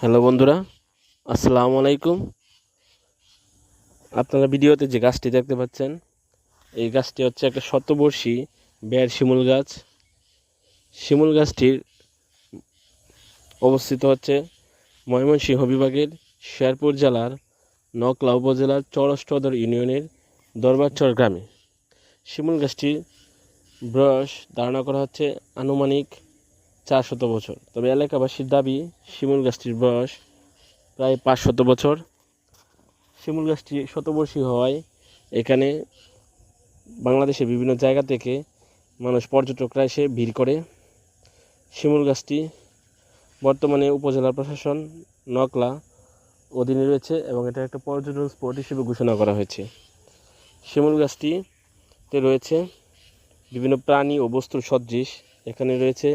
Hello বন্ধুরা, আসসালামু আলাইকুম। আপনারা ভিডিওতে যে গাছটি দেখতে পাচ্ছেন, এই গাছটি হচ্ছে একটা শতবর্ষী বের শিমুল গাছ। শিমুল গাছটির অবস্থিত হচ্ছে ময়মনসিংহ বিভাগের শেরপুর জেলার নকলা উপজেলার চরষ্টদর ইউনিয়নের দরবারচর গ্রামে। শিমুল গাছটির বয়স ধারণা করা হচ্ছে আনুমানিক চার শত বছর। তবে এলাকাবাসীর দাবি, শিমুল গাছটির বয়স প্রায় পাঁচ শত বছর। শিমুল গাছটি শতবর্ষী হওয়ায় এখানে বাংলাদেশের বিভিন্ন জায়গা থেকে মানুষ পর্যটকরা এসে ভিড় করে। শিমুল গাছটি বর্তমানে উপজেলা প্রশাসন নকলা অধীনে রয়েছে এবং এটা একটা পর্যটন স্পট হিসেবে ঘোষণা করা হয়েছে। শিমুল গাছটিতে রয়েছে বিভিন্ন প্রাণী ও বস্তুর সদৃশ। এখানে রয়েছে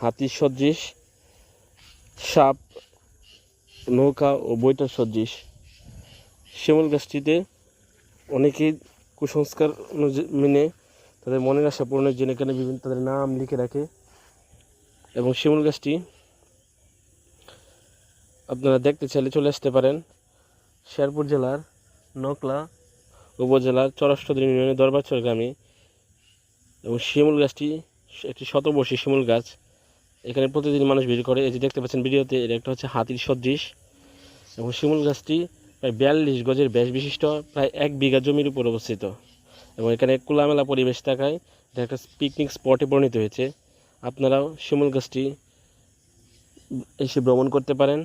হাতির সদৃশ, সাপ, নৌকা ও বইটার সদৃশ। শিমুল গাছটিতে অনেকেই কুসংস্কার মেনে তাদের মনের আশা পূরণের জন্য এখানে বিভিন্ন তাদের নাম লিখে রাখে। এবং শিমুল গাছটি আপনারা দেখতে চাইলে চলে আসতে পারেন শেরপুর জেলার নকলা উপজেলার চরষ্টদ ইউনিয়নের দরবারচর গ্রামে। এবং শিমুল গাছটি একটি শতবর্ষী শিমুল গাছ। এখানে প্রতিদিন মানুষ ভিড় করে। এই যে দেখতে পাচ্ছেন ভিডিওতে, এটা একটা হচ্ছে হাতির সদৃশ এবং শিমুল গাছটি প্রায় বিয়াল্লিশ গজের ব্যাস বিশিষ্ট, প্রায় এক বিঘা জমির উপর অবস্থিত। এবং এখানে কোলামেলা পরিবেশ থাকায় এটা একটা পিকনিক স্পটে পরিণত হয়েছে। আপনারাও শিমুল গাছটি এসে ভ্রমণ করতে পারেন।